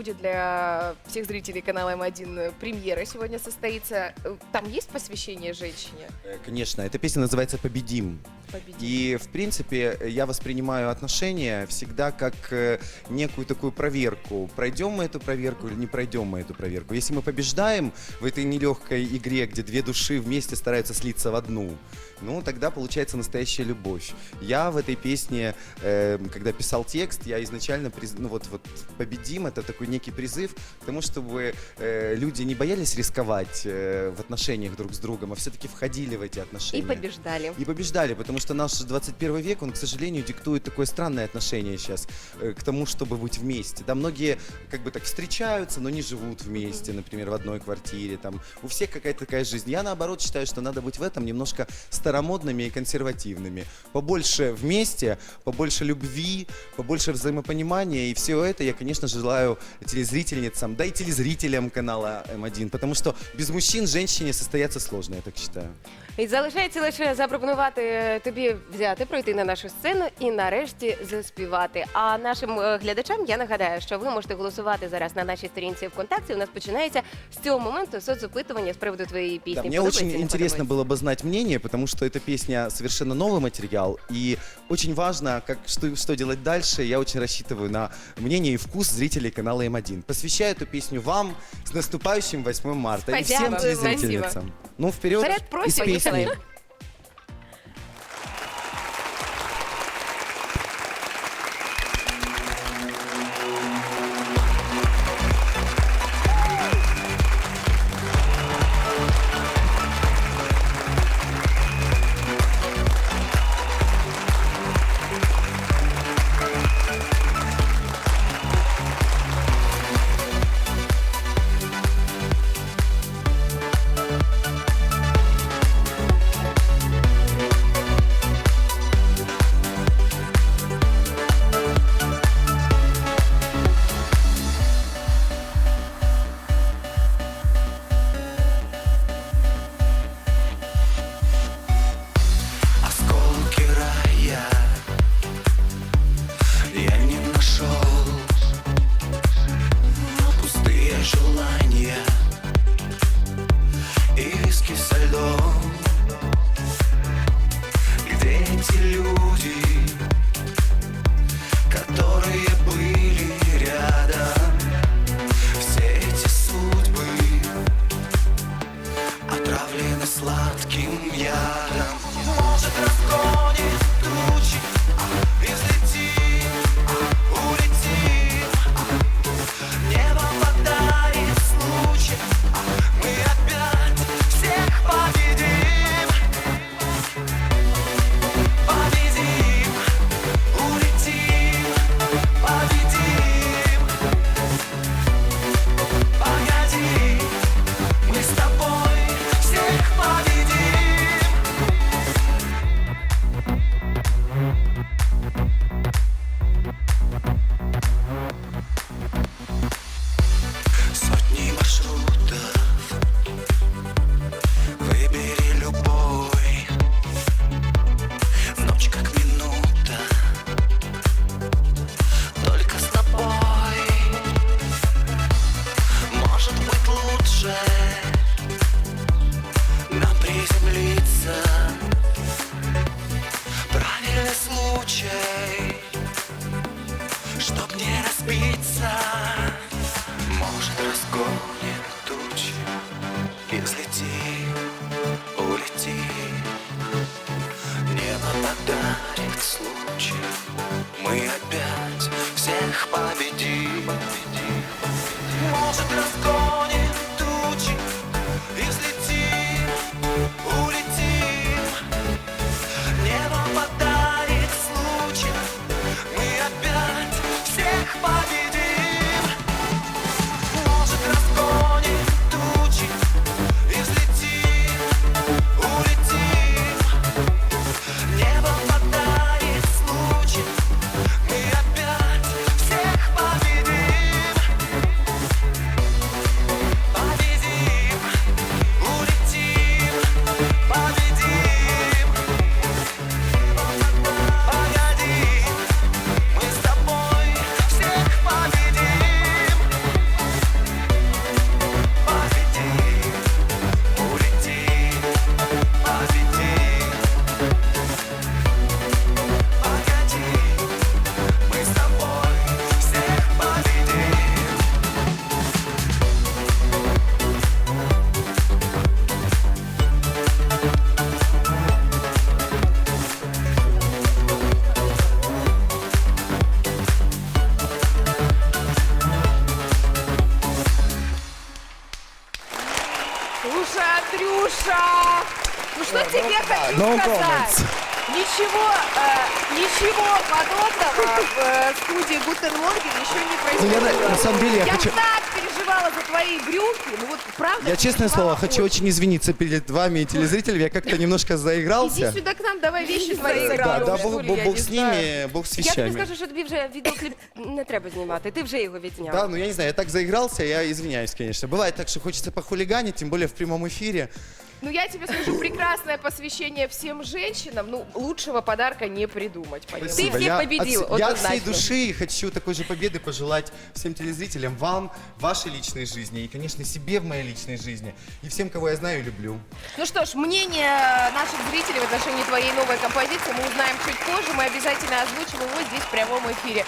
будет для всех зрителей канала М1 премьера сегодня состоится. Э, Там есть посвящение женщине? Э, Конечно, эта песня называется «Победим». Победить. И, в принципе, я воспринимаю отношения всегда как э, некую такую проверку. Пройдем мы эту проверку или не пройдем мы эту проверку. Если мы побеждаем в этой нелегкой игре, где две души вместе стараются слиться в одну, ну, тогда получается настоящая любовь. Я в этой песне, э, когда писал текст, я изначально, приз- ну, вот, вот «Победим» — это такой некий призыв к тому, чтобы э, люди не боялись рисковать э, в отношениях друг с другом, а все-таки входили в эти И отношения. побеждали. И побеждали, потому что наш 21 век, он, к сожалению, диктует такое странное отношение сейчас э, к тому, чтобы быть вместе. Да, многие как бы так встречаются, но не живут вместе, например, в одной квартире. Там у всех какая-то такая жизнь. Я наоборот считаю, что надо быть в этом немножко старомодными и консервативными. Побольше вместе, побольше любви, побольше взаимопонимания. И все это я, конечно, желаю телезрительницам, да и телезрителям канала М1, потому что без мужчин женщине состояться сложно, я так считаю. І залишається лише запропонувати тобі взяти, пройти на нашу сцену і нарешті заспівати. А нашим е, глядачам я нагадаю, що ви можете голосувати зараз на нашій сторінці ВКонтакті. У нас починається з цього моменту соцопитування з приводу твоєї пісні. Да, мне Подобається, очень не интересно подобається? было бы знать мнение, потому что эта песня совершенно новый материал, и очень важно, как, что, что делать дальше. Я очень рассчитываю на мнение и вкус зрителей канала М1. Посвящаю эту песню вам с наступающим 8 марта и Спасибо. всем телезрительницам. Ну, вперед, Вперед, и с просим, песней. поехали. Сладким ядом Может разгонит тучи и взлетим, И Андрюша! Ну что тебе ну хочу No ну, сказать? comments. Ничего, э, ничего подобного в э, студии Гутенмонге еще не ну, произошло. на самом деле я хочу- так за твои брюки. Ну вот правда. Я, честное переживала слово, хочу очень извиниться перед вами и телезрителями. Я как-то немножко Иди заигрался. сюда к нам, давай вещи свои Да, играть. да, что бог, ли, бог- я бог не с знаю. ними, бог с Я тобі вещами. скажу, що тобі вже відеокліп не треба знімати. Ти вже його відзняв. Да, ну я не знаю, я так заигрался, я извиняюсь, конечно. Бывает так, что хочется похулиганить, тем более в прямом эфире. Ну я тебе скажу, прекрасное посвящение всем женщинам. Ну, лучшего подарка не придумать, понимаешь? Ты всех я победил, от, я от всей однозначно. души хочу такой же победы пожелать всем телезрителям, вам, вашей личной жизни и, конечно, себе в моей личной жизни. И всем, кого я знаю и люблю. Ну что ж, мнение наших зрителей в отношении твоей новой композиции мы узнаем чуть позже. Мы обязательно озвучим его здесь в прямом эфире.